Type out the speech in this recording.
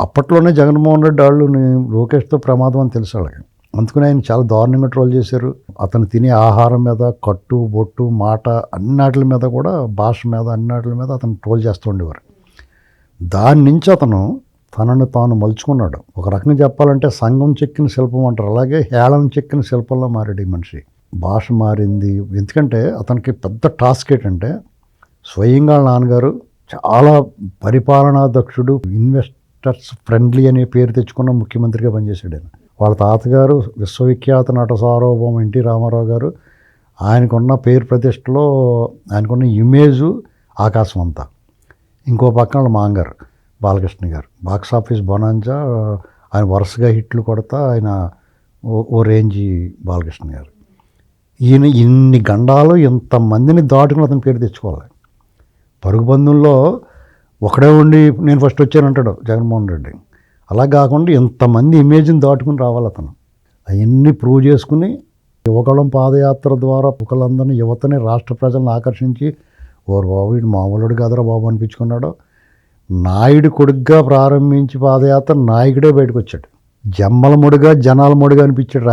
అప్పట్లోనే జగన్మోహన్ రెడ్డి వాళ్ళు లోకేష్తో ప్రమాదం అని తెలుసు వాళ్ళకి. అందుకని ఆయన చాలా దారుణంగా ట్రోల్ చేశారు. అతను తినే ఆహారం మీద కట్టు బొట్టు మాట అన్నిటిల మీద కూడా భాష మీద అన్నిటిల మీద అతను ట్రోల్ చేస్తూ ఉండేవారు. దాని నుంచి అతను తనను తాను మలుచుకున్నాడు. ఒక రకంగా చెప్పాలంటే సంఘం చెక్కిన శిల్పం అంటారు. అలాగే హేళన చెక్కిన శిల్పంలో మారాడు ఈ మనిషి. భాష మారింది. ఎందుకంటే అతనికి పెద్ద టాస్క్ ఏంటంటే స్వయంగా నాన్నగారు చాలా పరిపాలనా దక్షుడు యాక్టర్స్ ఫ్రెండ్లీ అనే పేరు తెచ్చుకున్న ముఖ్యమంత్రిగా పనిచేశాడు ఆయన. వాళ్ళ తాతగారు విశ్వవిఖ్యాత నట సార్వభౌమ ఎన్టీ రామారావు గారు ఆయనకున్న పేరు ప్రతిష్టలో ఆయనకున్న ఇమేజు ఆకాశం అంతా. ఇంకో పక్కన వాళ్ళ మాంగారు బాలకృష్ణ గారు. బాక్స్ ఆఫీస్ బొనాంజా ఆయన వరుసగా హిట్లు కొడతా ఆయన ఓ- ఓ రేంజి బాలకృష్ణ గారు. ఈయన ఇన్ని గండాలు ఇంతమందిని దాటుకుని అతని పేరు తెచ్చుకోవాలి. పరుగు పందెంలో ఒకడే ఉండి నేను ఫస్ట్ వచ్చానంటాడు జగన్మోహన్ రెడ్డి. అలా కాకుండా ఇంతమంది ఇమేజ్ని దాటుకుని రావాలి అతను. అవన్నీ ప్రూవ్ చేసుకుని యువకళం పాదయాత్ర ద్వారా పుకలందరినీ యువతని రాష్ట్ర ప్రజలను ఆకర్షించి ఓరు బాబు వీడు మామూలుడు కాదరా బాబు అనిపించుకున్నాడు. నాయుడు కొడుగ్గా ప్రారంభించి పాదయాత్ర నాయకుడే బయటకు వచ్చాడు జమ్మల ముడిగా జనాల ముడిగా అనిపించాడు రాయ